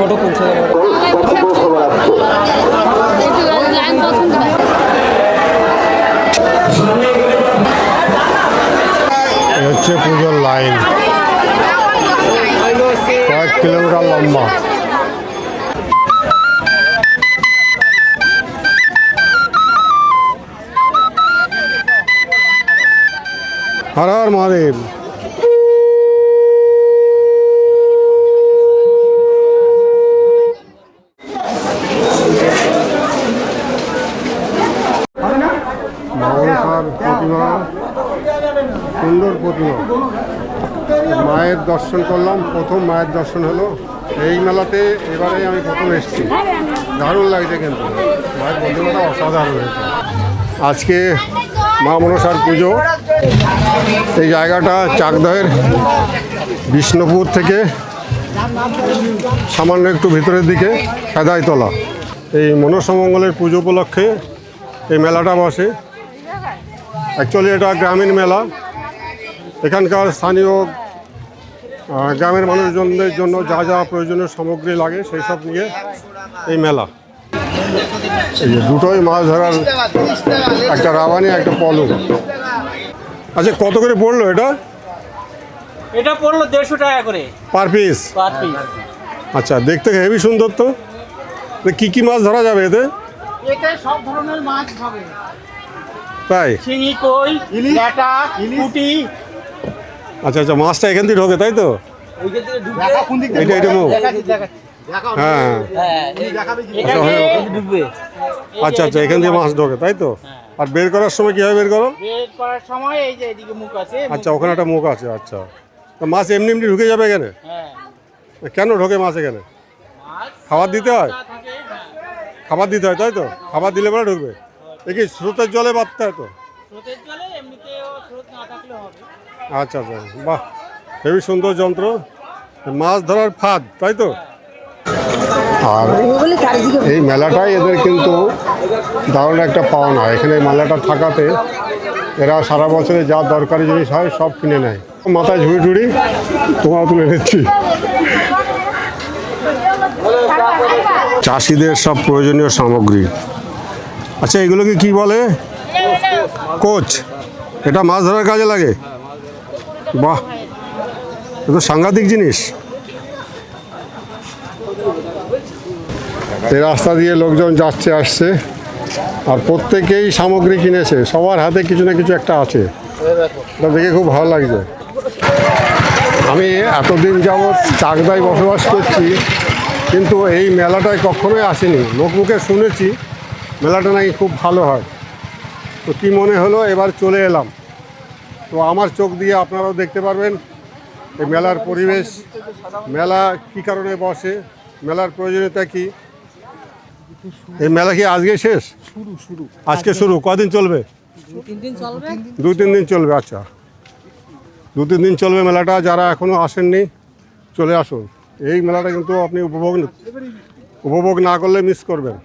Photo তুলছে। হচ্ছে পুজোর লাইন। কয়েক কিলোমিটার লম্বা। হর হর মহাদেব মহাসার প্রতিমা সুন্দর প্রতিমা। মায়ের দর্শন করলাম, প্রথম মায়ের দর্শন হলো। এই মেলাতে এবারে আমি প্রথম এসেছি। দারুণ লাগছে কিন্তু। মায়ের প্রতিমাটা অসাধারণ হয়েছে। আজকে মা মনসার পুজো। এই জায়গাটা চাকদহের বিষ্ণুপুর থেকে সামান্য একটু ভিতরের দিকে খেদাইতলা এই মনসমঙ্গলের পুজো উপলক্ষে এই মেলাটা বসে। অ্যাকচুয়ালি এটা গ্রামীণ মেলা। এখানকার স্থানীয় গ্রামের মানুষজনদের জন্য যা যা প্রয়োজনীয় সামগ্রী লাগে সেই সব নিয়ে এই মেলা। এই যে দুটোই মাছ ধরার একটা রাবানি একটা পলু। আচ্ছা কত করে পড়ল এটা? এটা পড়ল দেড়শো টাকা করে। Per piece? Per piece. আচ্ছা দেখতে হেভি সুন্দর তো। তো কী কী মাছ ধরা যাবে এতে? এতে সব ধরনের মাছ হবে। তাই? শিঙি কই ল্যাটা পুটি আচ্ছা আচ্ছা মাছটা এখান থেকে ঢোকে তাই তো? এটা এটা মুখ। হ্যাঁ হ্যাঁ। আচ্ছা, হয়ে গেল। ডুববে আচ্ছা আচ্ছা এখান থেকে মাছ ঢোকে তাই তো? আর বের করার সময় কীভাবে বের করো? বের করার সময় এই যে এদিকে মুখ আছে আচ্ছা ওখানে একটা মুখ আছে আচ্ছা। তো মাছ এমনি এমনি ঢুকে যাবে এখানে? হ্যাঁ। কেন ঢোকে মাছ এখানে? খাবার দিতে হয়? হ্যাঁ। খাবার দিতে হয় তাই তো? খাবার দিলে পরে ঢুকবে। এ কি স্রোতের জলে বাঁধতে হয় তো? স্রোতের জলে এমনিতেও স্রোত না থাকলেও হবে আচ্ছা আচ্ছা। বাহ হেবি সুন্দর যন্ত্র। মাছ ধরার ফাঁদ, তাই তো? আর এই মেলাটাই এদের কিন্তু দারুণ একটা পাওনা। এখানে মেলাটা থাকাতে এরা সারা বছরে যা দরকারি জিনিস হয় সব কিনে নেয়। মাথায় ঝুড়ি টুড়ি তোমার তুলে নিচ্ছি। চাষিদের সব প্রয়োজনীয় সামগ্রী। আচ্ছা এগুলোকে কি বলে? কোচ। এটা মাছ ধরার কাজে লাগে? বাহ এ তো সাংঘাতিক জিনিস। এই রাস্তা দিয়ে লোকজন যাচ্ছে, আসছে, আর প্রত্যেকেই সামগ্রী কিনেছে। সবার হাতে কিছু না কিছু একটা আছে। এটা দেখে খুব ভালো লাগছে। আমি এতদিন যাবৎ চাকদায় বসবাস করছি, কিন্তু এই মেলাটায় কখনোই আসিনি। লোক মুখে শুনেছি, মেলাটা নাকি খুব ভালো হয়। তো কী মনে হলো, এবার চলে এলাম। তো আমার চোখ দিয়ে আপনারাও দেখতে পারবেন এই মেলার পরিবেশ। মেলা কী কারণে বসে? মেলার প্রয়োজনীয়তা কি? এই মেলা কি আজকে শেষ? শুরু শুরু। আজকে শুরু। কদিন চলবে? দু তিন দিন চলবে আচ্ছা। দু তিন দিন চলবে মেলাটা। যারা এখনও আসেননি চলে আসুন। এই মেলাটা কিন্তু আপনি উপভোগ উপভোগ না করলে মিস করবেন।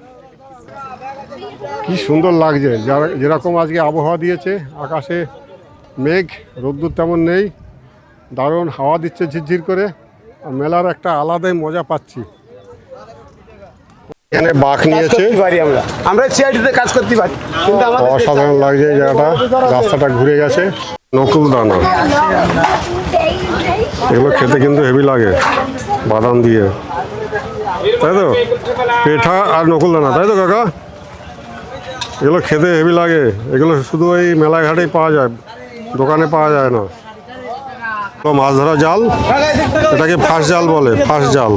কি সুন্দর লাগছে। যারা যেরকম আজকে আবহাওয়া দিয়েছে আকাশে মেঘ রোদ্দুর তেমন নেই দারুণ হাওয়া দিচ্ছে ঝিরঝির করে আর মেলার একটা আলাদাই মজা পাচ্ছি। এখানে বাঘ নিয়েছে। আমরা। আমরা সিআইডিতে কাজ করতে পারি। অসাধারণ লাগছে এই জায়গাটা। রাস্তাটা ঘুরে গেছে। নকুল দানা। এগুলো খেতে কিন্তু হেভি লাগে। বাদাম দিয়ে। তাই তো? পেঠা আর নকুল দানা। তাই তো কাকা? এগুলো খেতে হেভি লাগে। এগুলো শুধু এই মেলাঘাটেই পাওয়া যায়। দোকানে পাওয়া যায় না। তো মাছ ধরা জাল, এটাকে ফাঁস জাল বলে, ফাঁস জাল।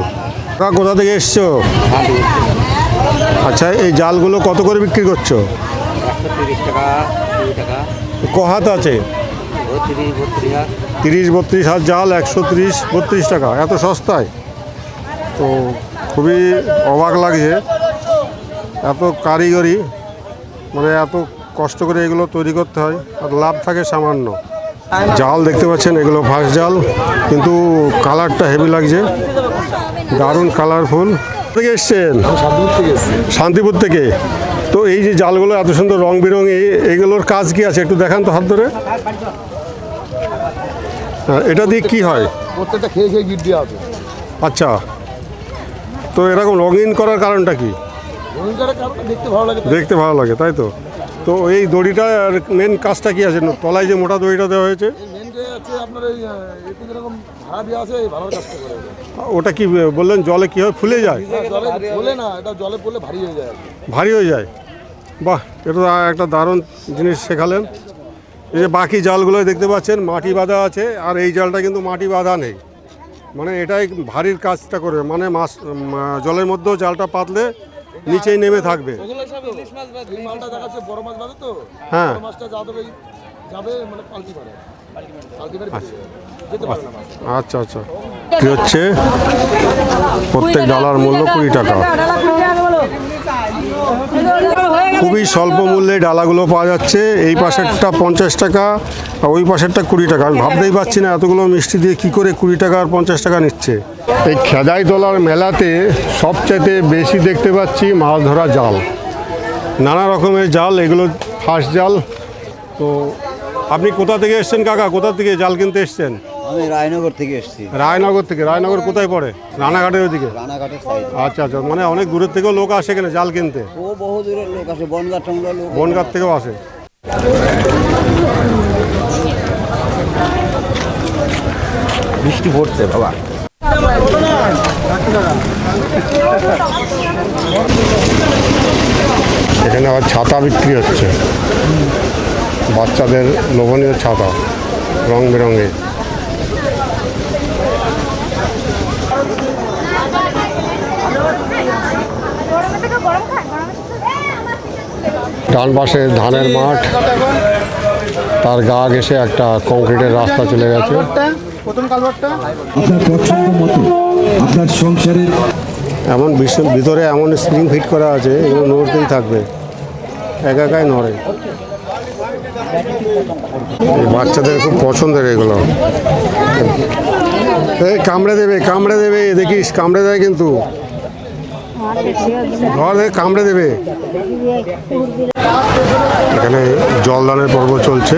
কোথা থেকে এসছো? আচ্ছা এই জালগুলো কত করে বিক্রি করছ? কহাত আছে? তিরিশ, বত্রিশ হাজার জাল, একশো তিরিশ, বত্রিশ টাকা, এত সস্তায়? তো খুবই অবাক লাগছে। এত কারিগরি মানে এত কষ্ট করে এগুলো তৈরি করতে হয় আর লাভ থাকে সামান্য। জাল দেখতে পাচ্ছেন এগুলো ফার্স্ট জাল কিন্তু কালারটা হেভি লাগছে। দারুণ কালারফুল থেকে এসছেন? শান্তিপুর থেকে। তো এই যে জালগুলো এত সুন্দর রং বেরঙে এগুলোর কাজ কি আছে? একটু দেখান তো হাত ধরে। এটা দিয়ে কি হয়? প্রত্যেকটা খেয়ে খেয়ে গিট দেওয়া হবে। আচ্ছা। তো এরকম রঙিন করার কারণটা কি? দেখতে ভালো লাগে তাই তো? তো এই দড়িটার মেন কাজটা কি আছে? তলায় যে মোটা দড়িটা দেওয়া হয়েছে? ওটা কি বললেন জলে কী হয় ফুলে যায়? হয়ে আর। ভারী হয়ে যায়? বাহ এটা একটা দারুণ জিনিস শেখালেন। এই যে বাকি জালগুলো দেখতে পাচ্ছেন মাটি বাঁধা আছে আর এই জালটা কিন্তু মাটি বাঁধা নেই। মানে এটাই ভারীর কাজটা করবে মানে মাছ জলের মধ্যেও জালটা পাতলে নিচেই নেমে থাকবে। এই মালটা দেখাচ্ছে বড় মাছ বাঁধে তো। হ্যাঁ। বড় মাছটা যাবে যাবে মানে পাল্টি মারে পাল্টি মারে বেরিয়ে যাবে। যেতে পারে না মাছ। আচ্ছা আচ্ছা। কি হচ্ছে? প্রত্যেক ডালার মূল্য কুড়ি টাকা। খুবই স্বল্প মূল্যে ডালাগুলো পাওয়া যাচ্ছে। এই পাশেরটা পঞ্চাশ টাকা, আর ওই পাশেরটা কুড়ি টাকা। আমি ভাবতেই পারছি না এতগুলো মিষ্টি দিয়ে কি করে কুড়ি টাকা আর পঞ্চাশ টাকা নিচ্ছে। এই খেদাই তোলার মেলাতে সবচাইতে বেশি দেখতে পাচ্ছি মাছ ধরা জাল। নানা রকমের জাল, এগুলো ফাঁস জাল। তো আপনি কোথা থেকে এসছেন, কাকা? কোথা থেকে জাল কিনতে এসছেন? আমি রায়নগর থেকে এসেছি। রায়নগর থেকে? রায়নগর কোথায় পড়ে? রানাঘাটের ওদিকে রানাঘাটের সাইড আচ্ছা আচ্ছা মানে অনেক দূরের থেকেও লোক আসে এখানে জাল কিনতে? ও বহু দূরের লোক আছে বনগাঁ টঙ্গা লোক। বনগাঁ থেকেও আসে। বৃষ্টি পড়ছে বাবা। এখানে আবার ছাতা বিক্রি হচ্ছে। বাচ্চাদের লোভনীয় ছাতা রং বেরঙের। ডান পাশে ধানের মাঠ। তার গা ঘেসে একটা কংক্রিটের রাস্তা চলে গেছে। আপনার সংসারের এমন বিষ- ভিতরে এমন স্প্রিং ফিট করা আছে এগুলো নড়তেই থাকবে। একা একাই নড়ে। বাচ্চাদের খুব পছন্দের এগুলো। এই কামড়ে দেবে কামড়ে দেবে দেখিস কামড়ে দেয় কিন্তু। কামড়ে দেবে। এখানে জলদানের পর্ব চলছে।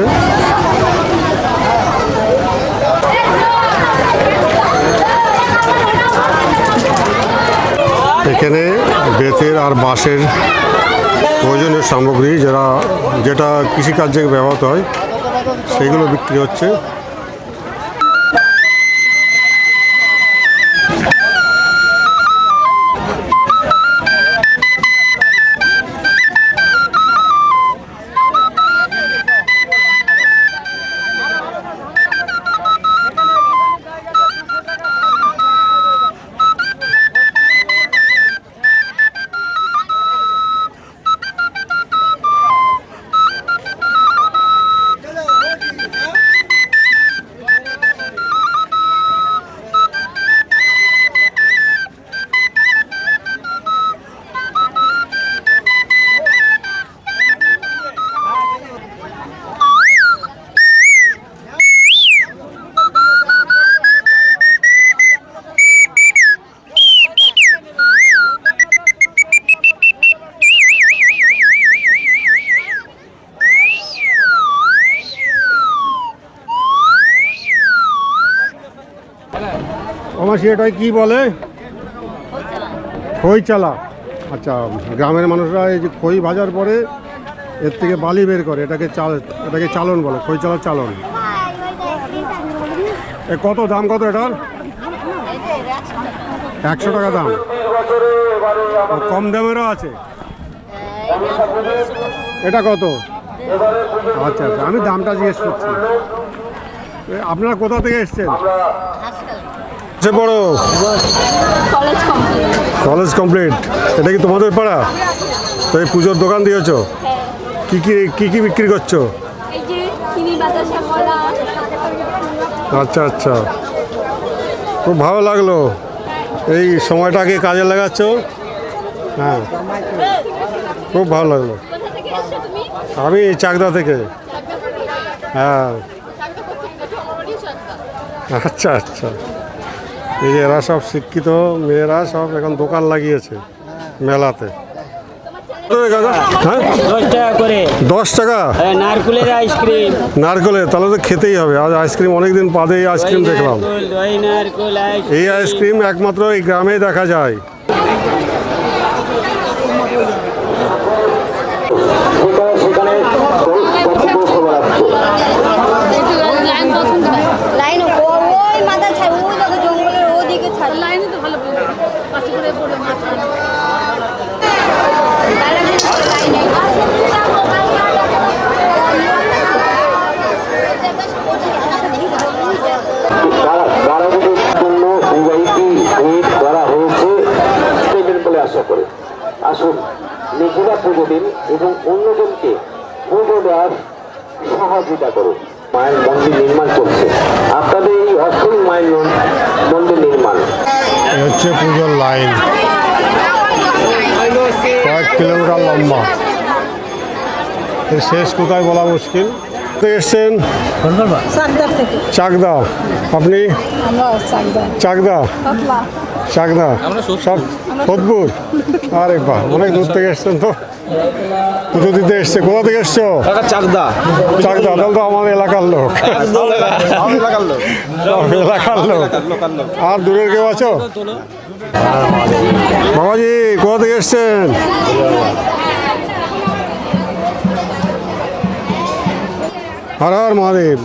এখানে বেতের আর বাঁশের প্রয়োজনীয় সামগ্রী, যারা যেটা কৃষিকার্যে ব্যবহৃত হয় সেইগুলো বিক্রি হচ্ছে। আমার সেটাই কি বলে? খই চালা আচ্ছা গ্রামের মানুষরা এই যে খই ভাজার পরে এর থেকে বালি বের করে, এটাকে চাল এটাকে চালন বলে খই চালার চালন। এ কত দাম কত এটার? একশো টাকা দাম। কম দামেরও আছে। এটা কত? আচ্ছা আচ্ছা আমি দামটা জিজ্ঞেস করছি। আপনারা কোথা থেকে এসছেন? সে বড়? কলেজ কমপ্লিট এটা কি তোমাদের পাড়া? তো এই পুজোর দোকান দিয়েছ? কি কি কি কি বিক্রি করছ? আচ্ছা আচ্ছা। খুব ভালো লাগল। এই সময়টাকে কাজে লাগাচ্ছ? হ্যাঁ। খুব ভালো লাগল। আমি চাকদা থেকে। হ্যাঁ। আচ্ছা আচ্ছা। এই যে এরা সব শিক্ষিত মেয়েরা সব এখন দোকান লাগিয়েছে মেলাতে। হ্যাঁ? দশ টাকা নারকুলের আইসক্রিম। নারকেলের? তাহলে তো খেতেই হবে। আজ আইসক্রিম অনেকদিন বাদে এই আইসক্রিম দেখলাম। এই আইসক্রিম। একমাত্র এই গ্রামে দেখা যায় লাইন পছন্দ হয় লাইন ওই মাথা ছাড় ওই দেখো জঙ্গলের ওদিকে ছাড় লাইনে তো ভালো পাশে করে পড়ে মাছ কারাগারের জন্য ভিআইপি ভেট করা হয়েছে দেবেন বলে আশা করি আসুন নিজেরা পুজো দিন এবং অন্যজনকে পুজো দেওয়ার সহযোগিতা করুন। মায়ের মন্দির নির্মাণ করছে। আপনাদের এই অসীম মায়ের মন- মন্দির নির্মাণ। হচ্ছে পুজোর লাইন। কয়েক কিলোমিটার লম্বা। শেষ কোথায় বলা মুশকিল? এসছেন? চাকদা আপনি? চাকদা। চাকদা? সব সোদপুর আরে বাহ অনেক দূর থেকে এসছেন তো। পুজো দিতে এসছে। কোথা থেকে এসছো? চাকদা। চাকদা তাহলে তো আমার এলাকার লোক। এলাকার লোক। সব এলাকার লোক। আর দূরের কেউ আছো? বাবাজি কোথা থেকে এসছেন? হর হর মহাদেব।